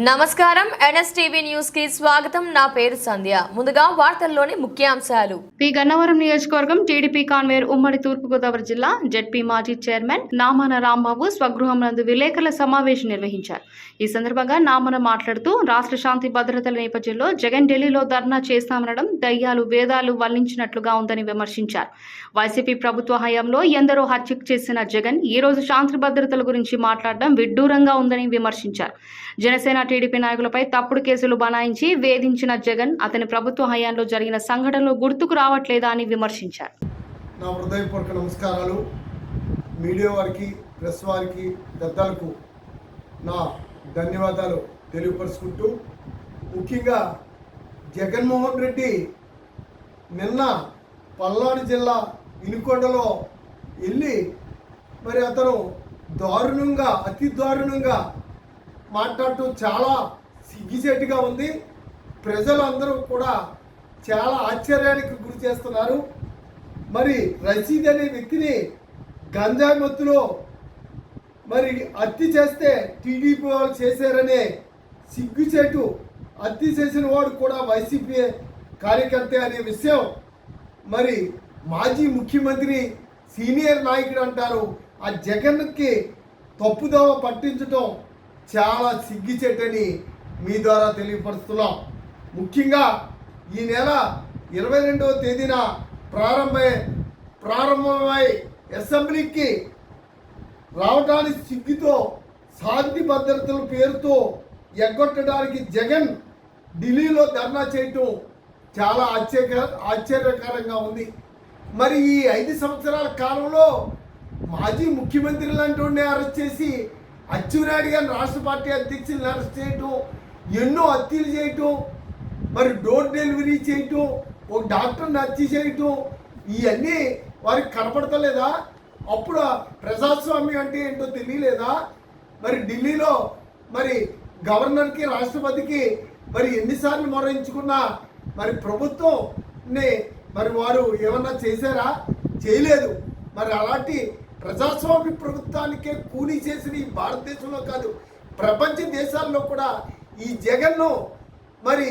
నమస్కారం. ఎన్ఎస్టీవీ న్యూస్కి స్వాగతం. నా పేరు సంధ్య. ముందుగా వార్తల్లోని ముఖ్యాంశాలు. పి. గన్నవరం నియోజకవర్గం టీడీపీ కాన్వేర్ ఉమ్మడి తూర్పుగోదావరి జిల్లా జడ్పీ మాజీ చైర్మన్ నామన రాంబాబు స్వగృహం నందు విలేకరుల సమావేశం నిర్వహించారు. ఈ సందర్భంగా నామన మాట్లాడుతూ రాష్ట్ర శాంతి భద్రతల నేపథ్యంలో జగన్ ఢిల్లీలో ధర్నా చేస్తామనడం దయ్యాలు వేదాలు వల్లించినట్లుగా ఉందని విమర్శించారు. వైసీపీ ప్రభుత్వ హయాంలో ఎందరో హత్యకు చేసిన జగన్ ఈ రోజు శాంతి భద్రతల గురించి మాట్లాడడం విడ్డూరంగా ఉందని విమర్శించారు. జనసేన టీడీపీ నాయకులపై తప్పుడు కేసులు బనాయించి వేధించిన జగన్ అతని ప్రభుత్వ హయాంలో జరిగిన సంఘటనలు గుర్తుకు రావట్లేదా అని విమర్శించారు. నా హృదయపూర్వక నమస్కారాలు. మీడియా వారికి ప్రెస్ వారికి పెద్దలకు నా ధన్యవాదాలు తెలియపరుచుకుంటూ ముఖ్యంగా జగన్మోహన్ రెడ్డి నిన్న పల్నాడు జిల్లా ఇనుకొండలో వెళ్ళి మరి అతను దారుణంగా అతి దారుణంగా మాట్లాడటం చాలా సిగ్గుచేటుగా ఉంది. ప్రజలందరూ కూడా చాలా ఆశ్చర్యానికి గురి చేస్తున్నారు. మరి రషీద్ అనే వ్యక్తిని గంజాయి మత్తులో మరి హత్య చేస్తే టీడీపీ వాళ్ళు చేశారనే సిగ్గుచేటు హత్య చేసిన వాడు కూడా వైసీపీ కార్యకర్త అనే విషయం మరి మాజీ ముఖ్యమంత్రి సీనియర్ నాయకుడు అంటారు. ఆ జగన్కి తప్పుదోవ పట్టించడం చాలా సిగ్గుచేటని మీ ద్వారా తెలియపరుస్తున్నాం. ముఖ్యంగా ఈ నెల ఇరవై రెండవ తేదీన ప్రారంభ ప్రారంభమై అసెంబ్లీకి రావడానికి సిగ్గుతో శాంతి భద్రతల పేరుతో ఎగ్గొట్టడానికి జగన్ ఢిల్లీలో ధర్నా చేయటం చాలా ఆశ్చర్య ఆశ్చర్యకరంగా ఉంది. మరి ఈ ఐదు సంవత్సరాల కాలంలో మాజీ ముఖ్యమంత్రి లాంటి అరెస్ట్ చేసి అచ్చెన్నాయుడు గారిని రాష్ట్ర పార్టీ అధ్యక్షులను అరెస్ట్ చేయటం ఎన్నో హత్యలు చేయటం మరి డోర్ డెలివరీ చేయటం ఒక డాక్టర్ని హత్య చేయటం ఇవన్నీ వారికి కనపడతలేదా? అప్పుడు ప్రజాస్వామ్యం అంటే ఏంటో తెలియలేదా? మరి ఢిల్లీలో మరి గవర్నర్కి రాష్ట్రపతికి మరి ఎన్నిసార్లు మొరయించుకున్నా మరి ప్రభుత్వంని మరి వారు ఏమన్నా చేశారా? చేయలేదు. మరి అలాంటి ప్రజాస్వామ్య ప్రభుత్వానికే కూలీ చేసిన ఈ భారతదేశంలో కాదు ప్రపంచ దేశాల్లో కూడా ఈ జగన్ను మరి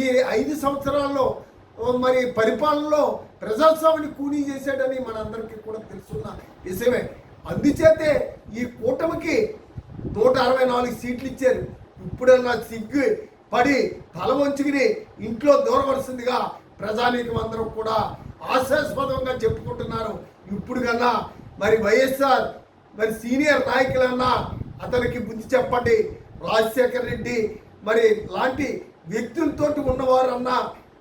ఈ ఐదు సంవత్సరాల్లో మరి పరిపాలనలో ప్రజాస్వామిని కూలీ చేశాడని మనందరికీ కూడా తెలుసున్న విషయమే. అందుచేతే ఈ కూటమికి నూట అరవై నాలుగు సీట్లు ఇచ్చారు. ఇప్పుడన్నా సిగ్గు పడి తల వంచుకుని ఇంట్లో దూరవలసిందిగా ప్రజానీకం అందరూ కూడా ఆశాస్పదంగా చెప్పుకుంటున్నారు. ఇప్పుడు కన్నా మరి వైఎస్ఆర్ మరి సీనియర్ నాయకులన్నా అతనికి బుద్ధి చెప్పండి. రాజశేఖర్ రెడ్డి మరి లాంటి వ్యక్తులతో ఉన్నవారన్నా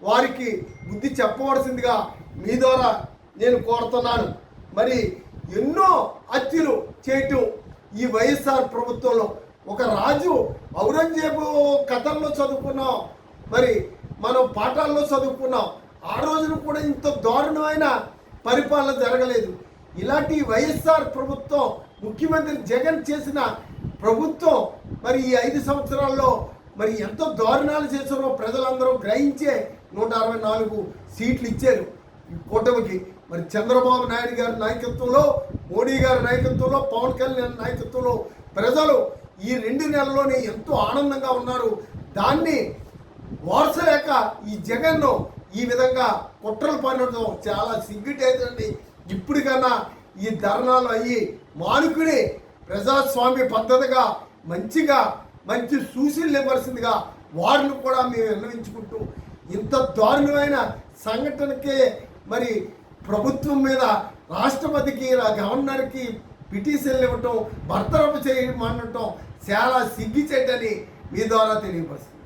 వారికి బుద్ధి చెప్పవలసిందిగా మీ ద్వారా నేను కోరుతున్నాను. మరి ఎన్నో హత్యలు చేయటం ఈ వైఎస్ఆర్ ప్రభుత్వంలో ఒక రాజు ఔరంగజేబు కథల్లో చదువుకున్నాం. మరి మనం పాఠాల్లో చదువుకున్నాం. ఆ రోజున కూడా ఇంత దారుణమైన పరిపాలన జరగలేదు. ఇలాంటి వైఎస్ఆర్ ప్రభుత్వం ముఖ్యమంత్రి జగన్ చేసిన ప్రభుత్వం మరి ఈ ఐదు సంవత్సరాల్లో మరి ఎంతో దారుణాలు చేసారో ప్రజలందరూ గ్రహించే నూట అరవై నాలుగు సీట్లు ఇచ్చారు. కూటమికి మరి చంద్రబాబు నాయుడు గారి నాయకత్వంలో మోడీ గారి నాయకత్వంలో పవన్ కళ్యాణ్ నాయకత్వంలో ప్రజలు ఈ రెండు నెలల్లోనే ఎంతో ఆనందంగా ఉన్నారు. దాన్ని వారసలేక ఈ జగన్ను ఈ విధంగా కుట్రలు పడడం చాలా సిగ్గుటైందండి ఇప్పటికన్నా ఈ ధర్నాలు అయ్యి మానుకుని ప్రజాస్వామ్య పద్ధతిగా మంచిగా మంచి సూచనలు ఇవ్వాల్సిందిగా వారిని కూడా మేము విన్నవించుకుంటూ ఇంత దారుణమైన సంఘటనకే మరి ప్రభుత్వం మీద రాష్ట్రపతికి గవర్నర్కి పిటిషన్లు ఇవ్వటం భర్తరపు చేయమనటం చాలా సిగ్గిచేటని మీ ద్వారా తెలియపరుస్తుంది.